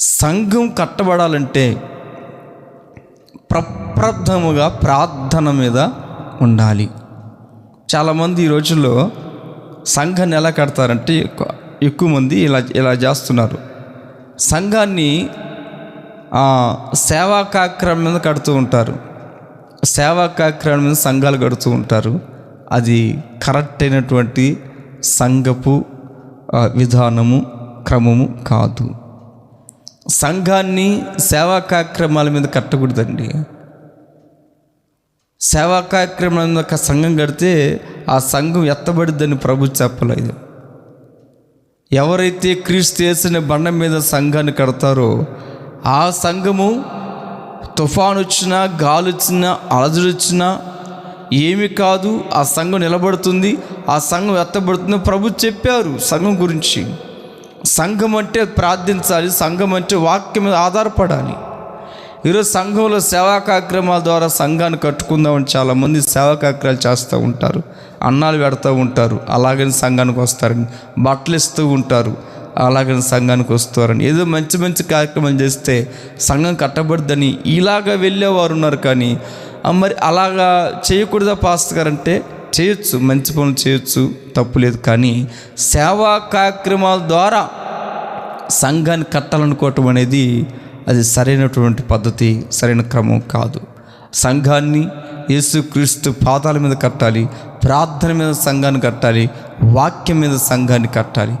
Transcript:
సంఘం కట్టబడాలంటే ప్రప్రథముగా ప్రార్థన మీద ఉండాలి. చాలామంది ఈ రోజుల్లో సంఘాన్ని ఎలా కడతారంటే ఎక్కువ ఎక్కువ మంది ఇలా ఇలా చేస్తున్నారు. సంఘాన్ని సేవా కార్యక్రమం మీద కడుతూ ఉంటారు. సేవా కార్యక్రమం మీద సంఘాలు కడుతూ ఉంటారు. అది కరెక్ట్ అయినటువంటి సంఘపు విధానము క్రమము కాదు. సంఘాన్ని సేవా కార్యక్రమాల మీద కట్టకూడదండి. సేవా కార్యక్రమాల మీద ఒక సంఘం కడితే ఆ సంఘం ఎత్తబడిద్దని ప్రభు చెప్పలేదు. ఎవరైతే క్రీస్తు చేసిన బండ మీద సంఘాన్ని కడతారో ఆ సంఘము తుఫాను వచ్చినా గాలి వచ్చినా అలజడి వచ్చినా ఏమి కాదు ఆ సంఘం నిలబడుతుంది ఆ సంఘం ఎత్తబడుతుంది ప్రభు చెప్పారు సంఘం గురించి. సంఘం అంటే ప్రార్థించాలి సంఘం అంటే వాక్యం మీద ఆధారపడాలి. ఈరోజు సంఘంలో సేవా కార్యక్రమాల ద్వారా సంఘాన్ని కట్టుకుందామని చాలామంది సేవా కార్యక్రమాలు చేస్తూ ఉంటారు అన్నాలు పెడతా ఉంటారు అలాగని సంఘానికి వస్తారని బట్టలు ఇస్తూ ఉంటారు అలాగని సంఘానికి వస్తారని. ఏదో మంచి మంచి కార్యక్రమాలు చేస్తే సంఘం కట్టబడద్దని ఇలాగా వెళ్ళేవారు ఉన్నారు కానీ మరి అలాగా చేయకూడదా పాస్టర్ గారు అంటే చేయొచ్చు మంచి పనులు చేయొచ్చు తప్పు లేదు కానీ సేవా కార్యక్రమాల ద్వారా సంఘాన్ని కట్టాలనుకోవటం అనేది అది సరైనటువంటి పద్ధతి సరైన క్రమం కాదు. సంఘాన్ని యేసుక్రీస్తు పాదాల మీద కట్టాలి ప్రార్థన మీద సంఘాన్ని కట్టాలి వాక్యం మీద సంఘాన్ని కట్టాలి.